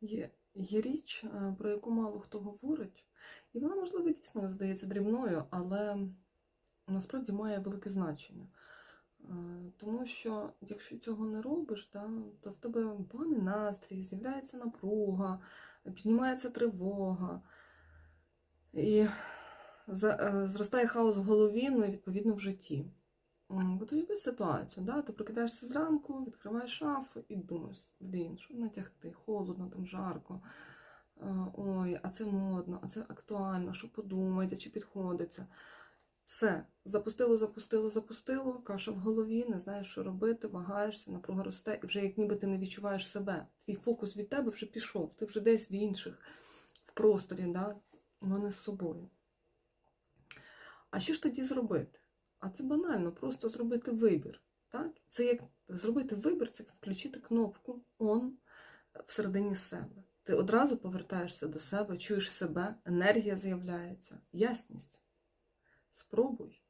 Є, є річ, е, про яку мало хто говорить, і вона, можливо, дійсно здається дрібною, але насправді має велике значення. Е, Тому що якщо цього не робиш, да, то в тебе поганий настрій, з'являється напруга, піднімається тривога, і е, зростає хаос в голові, ну і відповідно в житті. Уяви ситуацію, да? ти прокидаєшся зранку, відкриваєш шафу і думаєш, блін, що натягти, холодно, там жарко. Ой, а це модно, а це актуально, що подумають, чи підходиться. Все, запустило, запустило, запустило, каша в голові, не знаєш, що робити, вагаєшся, напруга росте, і вже як ніби ти не відчуваєш себе. Твій фокус від тебе вже пішов, ти вже десь в інших, в просторі, да? але не з собою. А що ж тоді зробити? А це банально, просто зробити вибір. Так? Це як зробити вибір, це як включити кнопку Он всередині себе. Ти одразу повертаєшся до себе, чуєш себе, енергія з'являється, ясність. Спробуй.